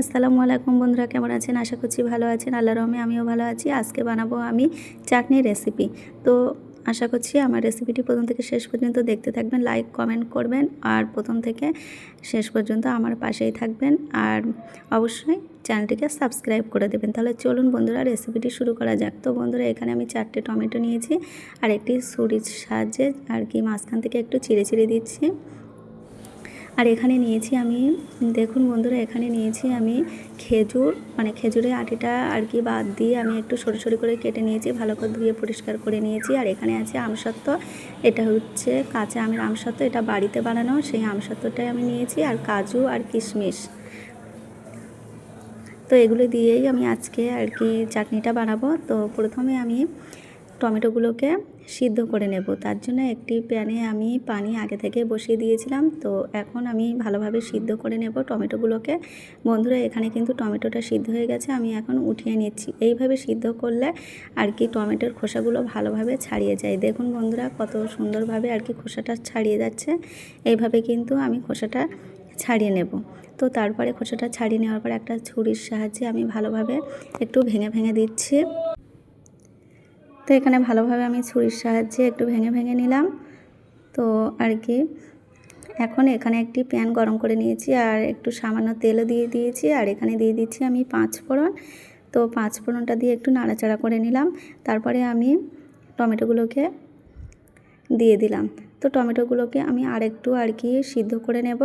আসসালামু আলাইকুম বন্ধুরা, কেমন আছেন? আশা করছি ভালো আছেন। আল্লাহ রহমে আমিও ভালো আছি। আজকে বানাবো আমি চাটনি রেসিপি তো আশা করছি আমার রেসিপিটি প্রথম থেকে শেষ পর্যন্ত দেখতে থাকবেন লাইক কমেন্ট করবেন আর প্রথম থেকে শেষ পর্যন্ত আমার পাশেই থাকবেন আর অবশ্যই চ্যানেলটিকে সাবস্ক্রাইব করে দেবেন। তাহলে চলুন বন্ধুরা রেসিপিটি শুরু করা যাক। তো বন্ধুরা, এখানে আমি চারটে টমেটো নিয়েছি আর একটি ছুরির সাহায্যে আর কি মাঝখান থেকে একটু চিড়ে চিড়ে দিচ্ছি। আর এখানে নিয়েছি আমি, দেখুন বন্ধুরা, এখানে নিয়েছি আমি খেজুর মানে খেজুরের আটিটা আর কি বাদ দিয়ে আমি একটু সরু সরু করে কেটে নিয়েছি, ভালো করে ধুয়ে পরিষ্কার করে নিয়েছি। আর এখানে আছে আমসত্ত্ব, এটা হচ্ছে কাঁচা আমের আমসত্ত্ব, এটা বাড়িতে বানানো, সেই আমসত্ত্বটাই আমি নিয়েছি, আর কাজু আর কিশমিশ। তো এগুলো দিয়েই আমি আজকে আর কি চাটনিটা বানাবো। তো প্রথমে আমি টমেটোগুলোকে সিদ্ধ করে নেব। তার জন্য একটি প্যানে আমি পানি আগে থেকে বসিয়ে দিয়েছিলাম। তো এখন আমি ভালোভাবে সিদ্ধ করে নেব টমেটোগুলোকে। বন্ধুরা, এখানে কিন্তু টমেটোটা সিদ্ধ হয়ে গেছে, আমি এখন উঠিয়ে নিচ্ছি। এইভাবে সিদ্ধ করলে আর কি টমেটোর খোসাগুলো ভালোভাবে ছাড়িয়ে যায়। দেখুন বন্ধুরা, কত সুন্দরভাবে আর কি খোসাটা ছাড়িয়ে যাচ্ছে। এইভাবে কিন্তু আমি খোসাটা ছাড়িয়ে নেব। তো তারপরে খোসাটা ছাড়িয়ে নেওয়ার পর একটা ছুরির সাহায্যে আমি ভালোভাবে একটু ভেঙে ভেঙে দিচ্ছি। তো এখানে ভালোভাবে আমি ছুরির সাহায্যে একটু ভেঙে ভেঙে নিলাম। তো আর কি, এখন এখানে একটি প্যান গরম করে নিয়েছি আর একটু সামান্য তেলও দিয়ে দিয়েছি আর এখানে দিয়ে দিচ্ছি আমি পাঁচ ফোড়ন। তো পাঁচ ফোড়নটা দিয়ে একটু নাড়াচাড়া করে নিলাম। তারপরে আমি টমেটোগুলোকে দিয়ে দিলাম। তো টমেটোগুলোকে আমি আরেকটু আর কি সিদ্ধ করে নেব।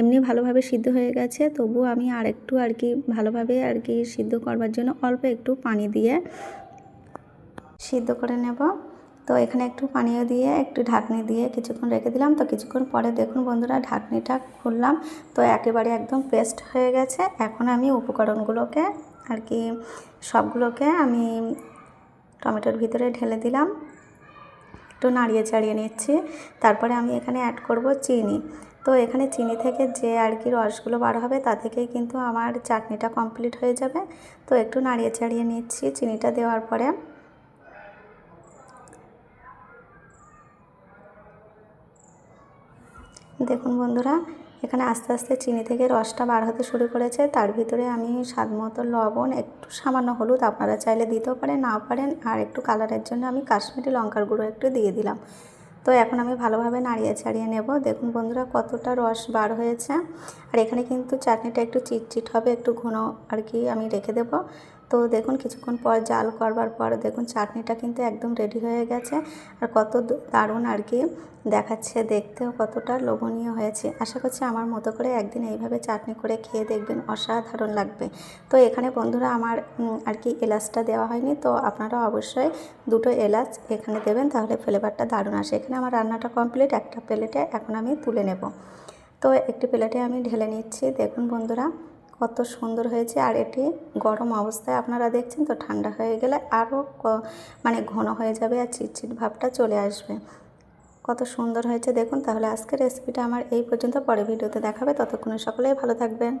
এমনি ভালোভাবে সিদ্ধ হয়ে গেছে তবু আমি আরেকটু আর কি ভালোভাবে আর কি সিদ্ধ করবার জন্য অল্প একটু পানি দিয়ে সিদ্ধ করে নেব। তো এখানে একটু পানীয় দিয়ে, একটু ঢাকনি দিয়ে কিছুক্ষণ রেখে দিলাম। তো কিছুক্ষণ পরে দেখুন বন্ধুরা, ঢাকনিটা খুললাম। তো একেবারে একদম পেস্ট হয়ে গেছে। এখন আমি উপকরণগুলোকে আর কি, সবগুলোকে আমি টমেটোর ভিতরে ঢেলে দিলাম। একটু নাড়িয়ে চাড়িয়ে নিচ্ছি। তারপরে আমি এখানে অ্যাড করব চিনি। তো এখানে চিনি থেকে যে আর কি রসগুলো বার হবে, তা থেকেই কিন্তু আমার চাটনিটা কমপ্লিট হয়ে যাবে। তো একটু নাড়িয়ে চাড়িয়ে নিচ্ছি চিনিটা দেওয়ার পরে। দেখুন বন্ধুরা, এখানে আস্তে আস্তে চিনি থেকে রসটা বার হতে শুরু করেছে। তার ভিতরে আমি স্বাদ মতো লবণ, একটু সামান্য হলুদ আপনারা চাইলে দিতেও পারেন, নাও পারেন, আর একটু কালারের জন্য আমি কাশ্মীরি লঙ্কার গুঁড়ো একটু দিয়ে দিলাম। তো এখন আমি ভালোভাবে নাড়িয়ে ছাড়িয়ে নেব। দেখুন বন্ধুরা, কতটা রস বার হয়েছে। আর এখানে কিন্তু চাটনিটা একটু চিটচিট হবে, একটু ঘন আর কি আমি রেখে দেব। তো দেখুন কিছুক্ষণ পর জাল করবার পর দেখুন চাটনিটা কিন্তু একদম রেডি হয়ে গেছে। আর কত দারুণ আর কি দেখাচ্ছে দেখতেও কতটা লোভনীয় হয়েছে। আশা করছি আমার মতো করে একদিন এইভাবে চাটনি করে খেয়ে দেখবেন, অসাধারণ লাগবে। তো এখানে বন্ধুরা আমার আর কি এলাচটা দেওয়া হয়নি, তো আপনারা অবশ্যই দুটো এলাচ এখানে দেবেন, তাহলে ফ্লেভারটা দারুণ আসে। এখানে আমার রান্নাটা কমপ্লিট একটা প্লেটে এখন আমি তুলে নেব। তো একটি প্লেটে আমি ঢেলে নিচ্ছি। দেখুন বন্ধুরা কত সুন্দর হয়েছে। আর এটি গরম অবস্থায় আপনারা দেখছেন তো, ঠান্ডা হয়ে গেলে আরও মানে ঘন হয়ে যাবে আর চিটচিট ভাবটা চলে আসবে। কত সুন্দর হয়েছে, দেখুন। তাহলে আজকের রেসিপিটা আমার এই পর্যন্ত। পরে ভিডিওতে দেখাবে। ততক্ষণে সকলেই ভালো থাকবেন।